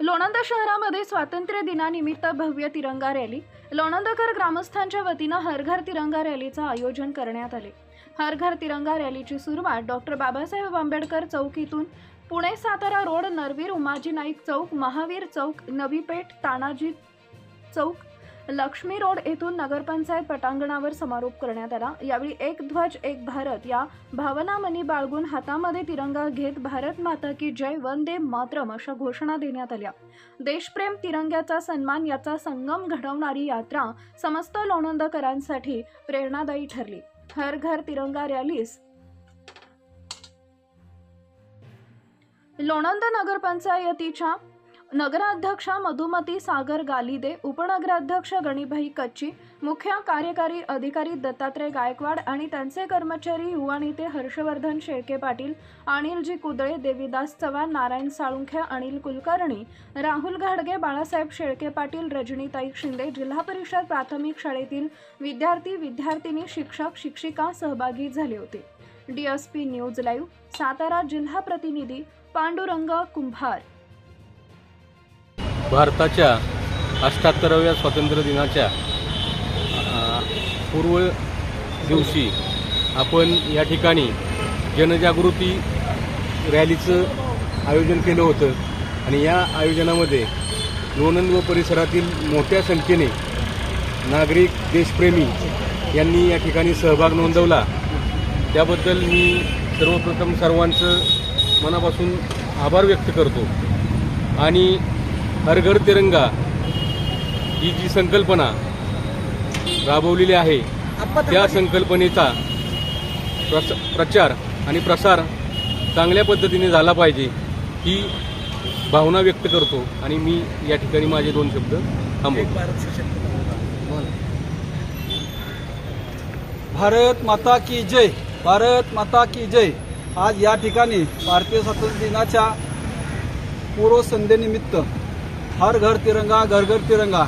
लोणंद शहरामध्ये स्वातंत्र्य दिनानिमित्त भव्य तिरंगा रॅली लोणंदकर ग्रामस्थांच्या वतीनं हर घर तिरंगा रॅलीचं आयोजन करण्यात आले. हर घर तिरंगा रॅलीची सुरुवात डॉक्टर बाबासाहेब आंबेडकर चौकीतून पुणे सातारा रोड नरवीर उमाजी नाईक चौक महावीर चौक नवीपेठ तानाजी चौक लक्ष्मी रोड येथून नगरपंचायत पटांगणावर समारोप करण्यात आला. यावेळी एक ध्वज एक भारत या भावना मनी बाळगून हातामध्ये तिरंगा घेत भारत माता की जय वंदे मातरम अशा घोषणा देण्यात आल्या. देशप्रेम तिरंग्याचा सन्मान याचा संगम घडवणारी यात्रा समस्त लोणंदकरांसाठी प्रेरणादायी ठरली. हर घर तिरंगा रॅलीस. लोणंद नगरपंचायतीच्या नगराध्यक्षा मधुमती सागर गालिदे उपनगराध्यक्ष गणिभाई कच्ची मुख्य कार्यकारी अधिकारी दत्तात्रय गायकवाड आणि त्यांचे कर्मचारी युवा नेते हर्षवर्धन शेळके पाटील अनिलजी कुदळे देवीदास चव्हाण नारायण साळुंखे अनिल कुलकर्णी राहुल घाडगे बाळासाहेब शेळके पाटील रजनीताई शिंदे जिल्हा परिषद प्राथमिक शाळेतील विद्यार्थी विद्यार्थिनी शिक्षक शिक्षिका सहभागी झाले होते. डीएसपी न्यूज लाईव्ह सातारा जिल्हा प्रतिनिधी पांडुरंग कुंभार. भारताच्या अष्ट्याहत्तराव्या स्वातंत्र्य दिनाच्या पूर्व दिवशी आपण या ठिकाणी जनजागृती रॅलीचं आयोजन केलं होतं. आणि या आयोजनामध्ये लोणंद व परिसरातील मोठ्या संख्येने नागरिक देशप्रेमी यांनी या ठिकाणी सहभाग नोंदवला. त्याबद्दल मी सर्वप्रथम सर्वांचं मनापासून आभार व्यक्त करतो. आणि हर घर तिरंगा ही जी संकल्पना राबवलेली आहे त्या संकल्पनेचा प्रस प्रचार आणि प्रसार चांगल्या पद्धतीने झाला पाहिजे ही भावना व्यक्त करतो आणि मी या ठिकाणी माझे दोन शब्द थांबवतो. भारत माता की जय भारत माता की जय. आज या ठिकाणी भारतीय स्वातंत्र्य दिनाच्या पूर्वसंध्येनिमित्त हर घर तिरंगा घर घर तिरंगा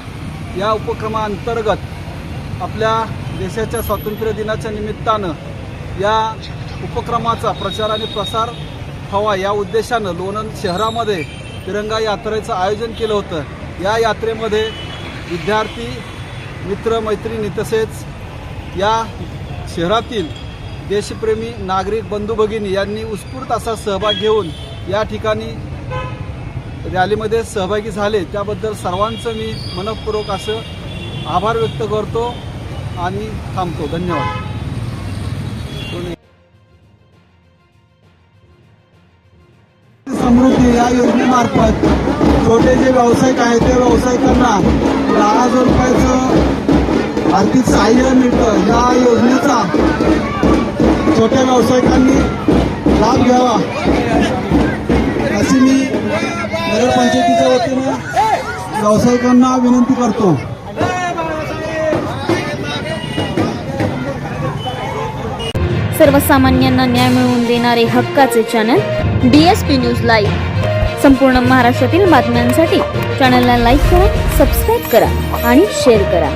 या उपक्रमाअंतर्गत आपल्या देशाच्या स्वातंत्र्य दिनाच्या निमित्तानं या उपक्रमाचा प्रचार आणि प्रसार व्हावा या उद्देशानं लोणंद शहरामध्ये तिरंगा यात्रेचं आयोजन केलं होतं. या यात्रेमध्ये विद्यार्थी मित्र मैत्रिणी तसेच या शहरातील देशप्रेमी नागरिक बंधू भगिनी यांनी उत्स्फूर्त असा सहभाग घेऊन या ठिकाणी रॅलीमध्ये सहभागी झाले. त्याबद्दल सर्वांचं मी मनपूर्वक असं आभार व्यक्त करतो आणि थांबतो. धन्यवाद. समृद्धी या योजनेमार्फत छोटे जे व्यावसायिक आहेत त्या व्यावसायिकांना दहा हजार रुपयाचं आर्थिक सहाय्य मिळतं. या योजनेचा छोट्या व्यावसायिकांनी लाभ घ्यावा अशी मी नगरपंचायतीच्या वतीनं व्यावसायिकांना विनंती करतो. सर्वसामान्यांना न्याय मिळवून देणारे हक्काचे चॅनल डीएसपी न्यूज लाईव्ह संपूर्ण महाराष्ट्रातील बातम्यांसाठी चॅनलला लाईक करा सबस्क्राईब करा आणि शेअर करा.